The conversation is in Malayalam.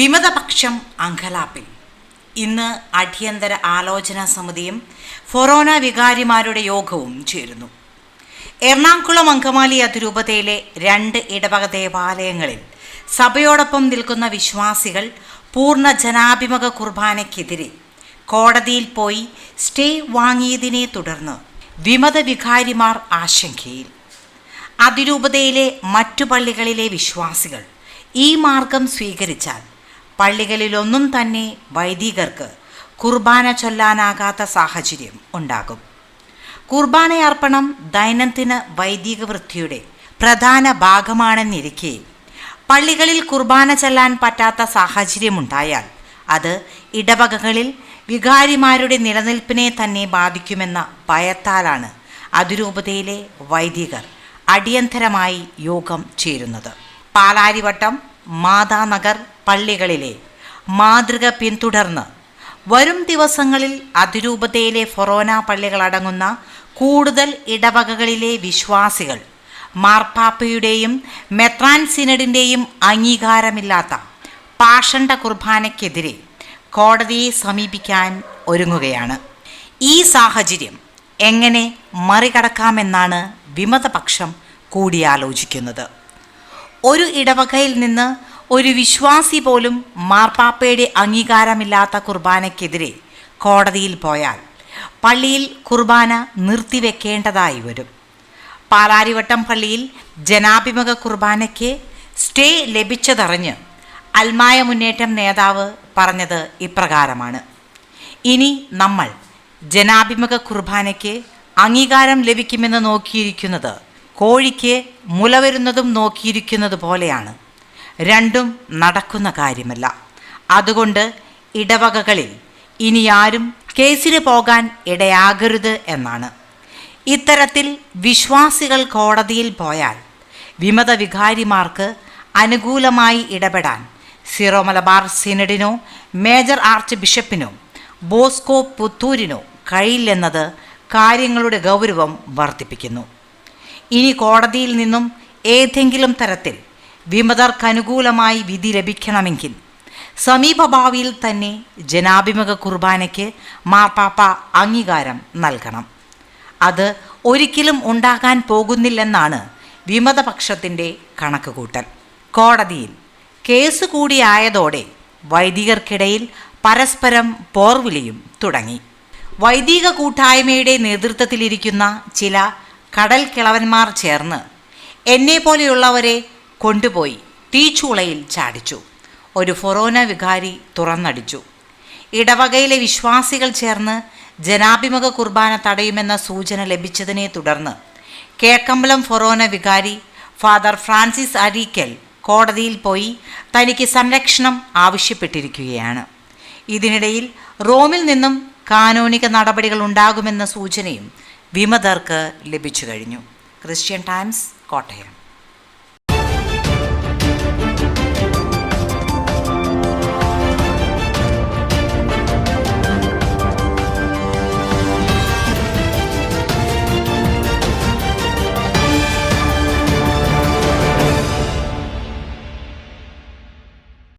വിമതപക്ഷം അങ്കലാപ്പിൽ. ഇന്ന് അടിയന്തര ആലോചനാ സമിതിയും ഫൊറോന വികാരിമാരുടെ യോഗവും ചേരുന്നു. എറണാകുളം അങ്കമാലി അതിരൂപതയിലെ രണ്ട് ഇടവക ദേവാലയങ്ങളിൽ സഭയോടൊപ്പം നിൽക്കുന്ന വിശ്വാസികൾ പൂർണ ജനാഭിമുഖ കുർബാനയ്ക്കെതിരെ കോടതിയിൽ പോയി സ്റ്റേ വാങ്ങിയതിനെ തുടർന്ന് വിമത വികാരിമാർ ആശങ്കയിൽ. അതിരൂപതയിലെ മറ്റു പള്ളികളിലെ വിശ്വാസികൾ ഈ മാർഗം സ്വീകരിച്ചാൽ പള്ളികളിലൊന്നും തന്നെ വൈദികർക്ക് കുർബാന ചൊല്ലാനാകാത്ത സാഹചര്യം ഉണ്ടാകും. കുർബാനയർപ്പണം ദൈനംദിന വൈദിക വൃത്തിയുടെ പ്രധാന ഭാഗമാണെന്നിരിക്കെ പള്ളികളിൽ കുർബാന ചെല്ലാൻ പറ്റാത്ത സാഹചര്യമുണ്ടായാൽ അത് ഇടവകകളിൽ വികാരിമാരുടെ നിലനിൽപ്പിനെ തന്നെ ബാധിക്കുമെന്ന ഭയത്താലാണ് അതിരൂപതയിലെ വൈദികർ അടിയന്തരമായി യോഗം ചേരുന്നത്. പാലാരിവട്ടം മാതാനഗർ പള്ളികളിലെ മാതൃക പിന്തുടർന്ന് വരും ദിവസങ്ങളിൽ അതിരൂപതയിലെ ഫൊറോന പള്ളികളടങ്ങുന്ന കൂടുതൽ ഇടവകകളിലെ വിശ്വാസികൾ മാർപ്പാപ്പയുടെയും മെത്രാൻ സിനഡിന്റെയും അംഗീകാരമില്ലാത്ത പാഷണ്ട കുർബാനയ്ക്കെതിരെ കോടതിയെ സമീപിക്കാൻ ഒരുങ്ങുകയാണ്. ഈ സാഹചര്യം എങ്ങനെ മറികടക്കാമെന്നാണ് വിമതപക്ഷം കൂടിയാലോചിക്കുന്നത്. ഒരു ഇടവകയിൽ നിന്ന് ഒരു വിശ്വാസി പോലും മാർപ്പാപ്പയുടെ അംഗീകാരമില്ലാത്ത കുർബാനയ്ക്കെതിരെ കോടതിയിൽ പോയാൽ പള്ളിയിൽ കുർബാന നിർത്തിവെക്കേണ്ടതായി വരും. പാലാരിവട്ടം പള്ളിയിൽ ജനാഭിമുഖ കുർബാനയ്ക്ക് സ്റ്റേ ലഭിച്ചതറിഞ്ഞ് അൽമായ മുന്നേറ്റം നേതാവ് പറഞ്ഞത് ഇപ്രകാരമാണ്. ഇനി നമ്മൾ ജനാഭിമുഖ കുർബാനയ്ക്ക് അംഗീകാരം ലഭിക്കുമെന്ന് നോക്കിയിരിക്കുന്നത് കോഴിക്ക് മുല വരുന്നതും നോക്കിയിരിക്കുന്നത് പോലെയാണ്. രണ്ടും നടക്കുന്ന കാര്യമല്ല. അതുകൊണ്ട് ഇടവകകളിൽ ഇനി ആരും കേസിന് പോകാൻ ഇടയാകരുത് എന്നാണ്. ഇത്തരത്തിൽ വിശ്വാസികൾ കോടതിയിൽ പോയാൽ വിമത വികാരിമാർക്ക് അനുകൂലമായി ഇടപെടാൻ സിറോ മലബാർ സിനഡിനോ മേജർ ആർച്ച് ബിഷപ്പിനോ ബോസ്കോ പുത്തൂരിനോ കഴിയില്ലെന്നത് കാര്യങ്ങളുടെ ഗൗരവം വർദ്ധിപ്പിക്കുന്നു. ഇനി കോടതിയിൽ നിന്നും ഏതെങ്കിലും തരത്തിൽ വിമതർക്കനുകൂലമായി വിധി ലഭിക്കണമെങ്കിൽ സമീപഭാവിയിൽ തന്നെ ജനാഭിമുഖ കുർബാനയ്ക്ക് മാർപ്പാപ്പ അംഗീകാരം നൽകണം. അത് ഒരിക്കലും ഉണ്ടാകാൻ പോകുന്നില്ലെന്നാണ് വിമതപക്ഷത്തിന്റെ കണക്കുകൂട്ടൽ. കോടതിയിൽ കേസ് കൂടിയായതോടെ വൈദികർക്കിടയിൽ പരസ്പരം പോർവിളിയും തുടങ്ങി. വൈദിക കൂട്ടായ്മയുടെ നേതൃത്വത്തിലിരിക്കുന്ന ചില കടൽ കിളവന്മാർ ചേർന്ന് എന്നെ പോലെയുള്ളവരെ കൊണ്ടുപോയി തീച്ചൂളയിൽ ചാടിച്ചു. ഒരു ഫൊറോന വികാരി തുറന്നടിച്ചു. ഇടവകയിലെ വിശ്വാസികൾ ചേർന്ന് ജനാഭിമുഖ കുർബാന തടയുമെന്ന സൂചന ലഭിച്ചതിനെ തുടർന്ന് കേക്കമ്പലം ഫൊറോന വികാരി ഫാദർ ഫ്രാൻസിസ് അരീക്കൽ കോടതിയിൽ പോയി തനിക്ക് സംരക്ഷണം ആവശ്യപ്പെട്ടിരിക്കുകയാണ്. ഇതിനിടയിൽ റോമിൽ നിന്നും കാനോനിക നടപടികൾ ഉണ്ടാകുമെന്ന സൂചനയും വിമതർക്ക് ലഭിച്ചു കഴിഞ്ഞു. Christian Times Kottayam.